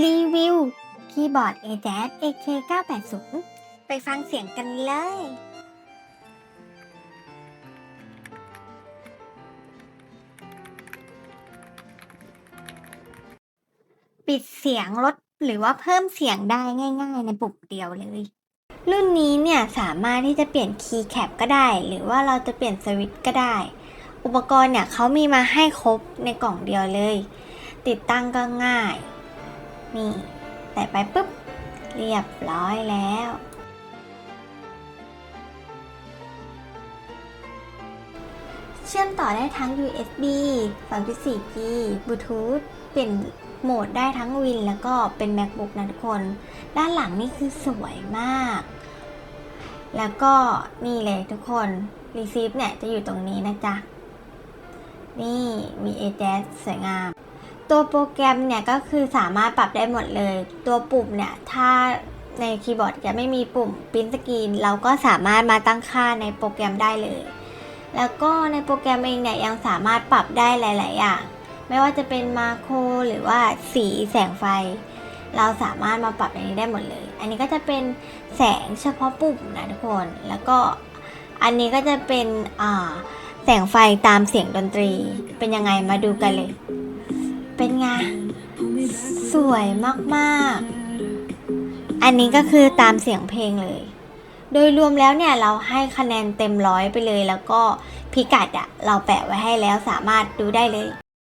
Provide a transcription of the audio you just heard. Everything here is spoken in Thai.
รีวิว คีย์บอร์ด AJAZ AK980 ไปฟังเสียงกันเลย ปิดเสียงลดหรือว่าเพิ่มเสียงได้ง่าย ๆ ในปุ่มเดียวเลย รุ่นนี้เนี่ยสามารถที่จะเปลี่ยนคีย์แคปก็ได้ หรือว่าเราจะเปลี่ยนสวิตช์ก็ได้ อุปกรณ์เนี่ยเขามีมาให้ครบในกล่องเดียวเลย ติดตั้งก็ง่าย นี่แต่ไปปุ๊บ เรียบร้อยแล้ว เชื่อมต่อได้ทั้ง USB 3.4G Bluetooth เปลี่ยนโหมดได้ทั้ง Win แล้วก็เป็น MacBook นะทุกคน ด้านหลังนี่คือสวยมาก แล้วก็นี่เลยทุกคน Receive เนี่ยจะอยู่ตรงนี้นะจ๊ะ นี่มี AJAZ สวยงาม ตัวโปรแกรมเนี่ยก็คือสามารถปรับได้หมดเลย ตัวปุ่มเนี่ยถ้าในคีย์บอร์ดจะไม่มีปุ่มปริ้นสกรีนเราก็สามารถมาตั้งค่าในโปรแกรมได้เลย แล้วก็ในโปรแกรมเองเนี่ยยังสามารถปรับได้หลาย ๆ อย่าง ไม่ว่าจะเป็นมาโครหรือว่าสีแสงไฟ เราสามารถมาปรับในนี้ได้หมดเลย อันนี้ก็จะเป็นแสงเฉพาะปุ่มนะทุกคน แล้วก็อันนี้ก็จะเป็นแสงไฟตามเสียงดนตรี เป็นยังไงมาดูกันเลย เป็นไง สวยมากๆ อันนี้ก็คือตามเสียงเพลงเลย โดยรวมแล้วเนี่ยเราให้คะแนนเต็มร้อยไปเลย แล้วก็พิกัดอะเราแปะไว้ให้แล้วสามารถดูได้เลย